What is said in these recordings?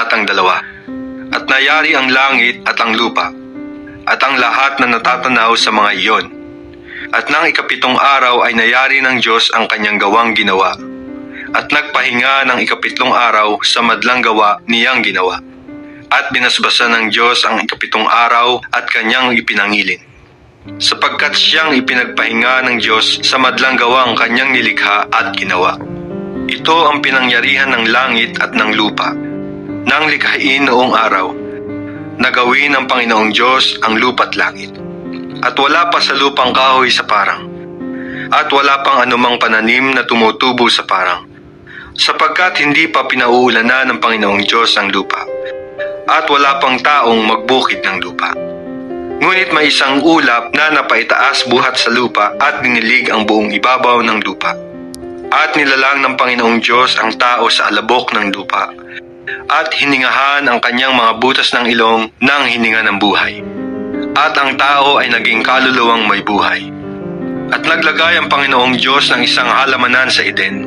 Kabanatang 2 At nayari ang langit at ang lupa, at ang lahat na natatanaw sa mga iyon. At nang ikapitong araw ay nayari ng Diyos ang kanyang gawang ginawa. At nagpahinga ng ikapitlong araw sa madlang gawa niyang ginawa. At binasbasan ng Diyos ang ikapitong araw at kanyang ipinangilin. Sapagkat siyang ipinagpahinga ng Diyos sa madlang gawang kanyang nilikha at ginawa. Ito ang pinangyarihan ng langit at ng lupa. Nang likhain noong araw, nagawin ng Panginoong Diyos ang lupa't langit. At wala pa sa lupang kahoy sa parang. At wala pang anumang pananim na tumutubo sa parang. Sapagkat hindi pa pinauulanan ng Panginoong Diyos ang lupa. At wala pang taong magbukid ng lupa. Ngunit may isang ulap na napaitaas buhat sa lupa at dinilig ang buong ibabaw ng lupa. At nilalang ng Panginoong Diyos ang tao sa alabok ng lupa. At hiningahan ang kanyang mga butas ng ilong ng hininga ng buhay. At ang tao ay naging kaluluwang may buhay. At naglagay ang Panginoong Diyos ng isang halamanan sa Eden,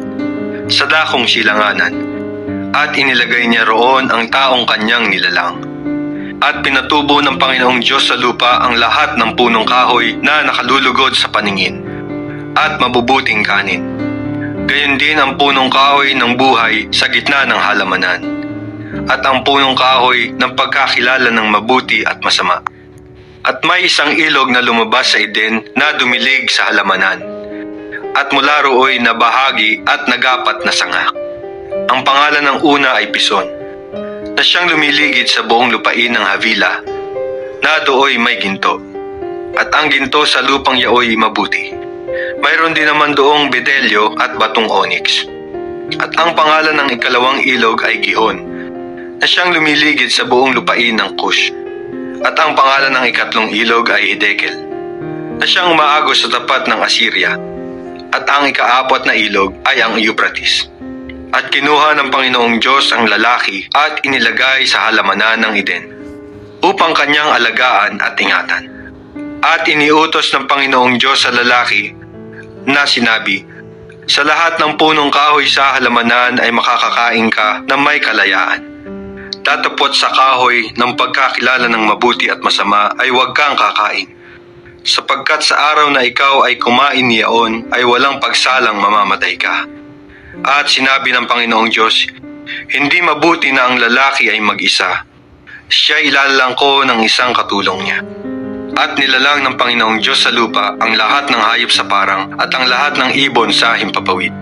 sa dakong silanganan. At inilagay niya roon ang taong kanyang nilalang. At pinatubo ng Panginoong Diyos sa lupa ang lahat ng punong kahoy na nakalulugod sa paningin at mabubuting kanin. Gayon din ang punong kahoy ng buhay sa gitna ng halamanan at ang punong kahoy ng pagkakilala ng mabuti at masama. At may isang ilog na lumabas sa Eden na dumilig sa halamanan. At mula rooy na bahagi at nagapat na sanga. Ang pangalan ng una ay Pison, na siyang lumiligid sa buong lupain ng Havila, na dooy may ginto. At ang ginto sa lupang yaoy mabuti. Mayroon din naman doong bedelyo at batong onyx. At ang pangalan ng ikalawang ilog ay Gihon, na siyang lumiligid sa buong lupain ng Kush. At ang pangalan ng ikatlong ilog ay Hidekel, na siyang umaagos sa tapat ng Assyria. At ang ikaapat na ilog ay ang Euphrates. At kinuha ng Panginoong Diyos ang lalaki at inilagay sa halamanan ng Eden, upang kanyang alagaan at ingatan. At iniutos ng Panginoong Diyos sa lalaki na sinabi, Sa lahat ng punong kahoy sa halamanan ay makakakain ka ng may kalayaan. Tatapot sa kahoy ng pagkakilala ng mabuti at masama ay huwag kang kakain. Sapagkat sa araw na ikaw ay kumain niyaon ay walang pagsalang mamamatay ka. At sinabi ng Panginoong Diyos, Hindi mabuti na ang lalaki ay mag-isa. Siya ilalang ko ng isang katulong niya. At nilalang ng Panginoong Diyos sa lupa ang lahat ng hayop sa parang at ang lahat ng ibon sa himpapawid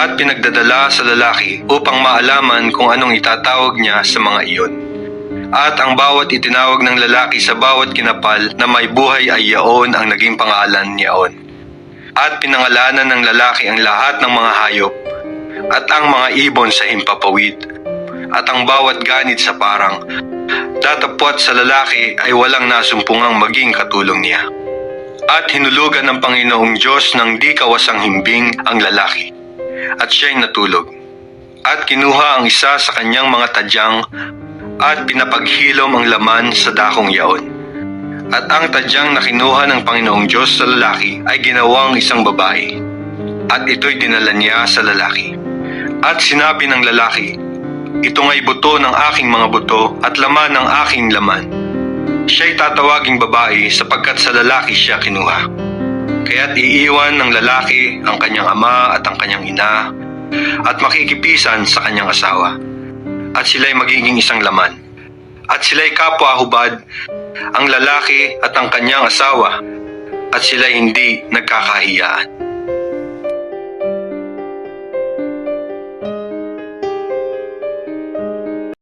at pinagdadala sa lalaki upang maalaman kung anong itatawag niya sa mga iyon. At ang bawat itinawag ng lalaki sa bawat kinapal na may buhay ay yaon ang naging pangalan niyaon. At pinangalanan ng lalaki ang lahat ng mga hayop at ang mga ibon sa himpapawid at ang bawat ganit sa parang tatapot sa lalaki ay walang nasumpungang maging katulong niya. At hinulugan ng Panginoong Diyos ng di kawasang himbing ang lalaki at siya'y natulog. At kinuha ang isa sa kanyang mga tadyang at pinapaghilom ang laman sa dakong yaon. At ang tadyang na kinuha ng Panginoong Diyos sa lalaki ay ginawang isang babae. At ito'y dinala niya sa lalaki. At sinabi ng lalaki, Ito nga'y buto ng aking mga buto at laman ng aking laman. Siya'y tatawaging babae sapagkat sa lalaki siya kinuha. Kaya't iiwan ng lalaki ang kanyang ama at ang kanyang ina at makikipisan sa kanyang asawa. At sila'y magiging isang laman. At sila'y kapwa-hubad, ang lalaki at ang kanyang asawa, at sila'y hindi nagkakahiyaan.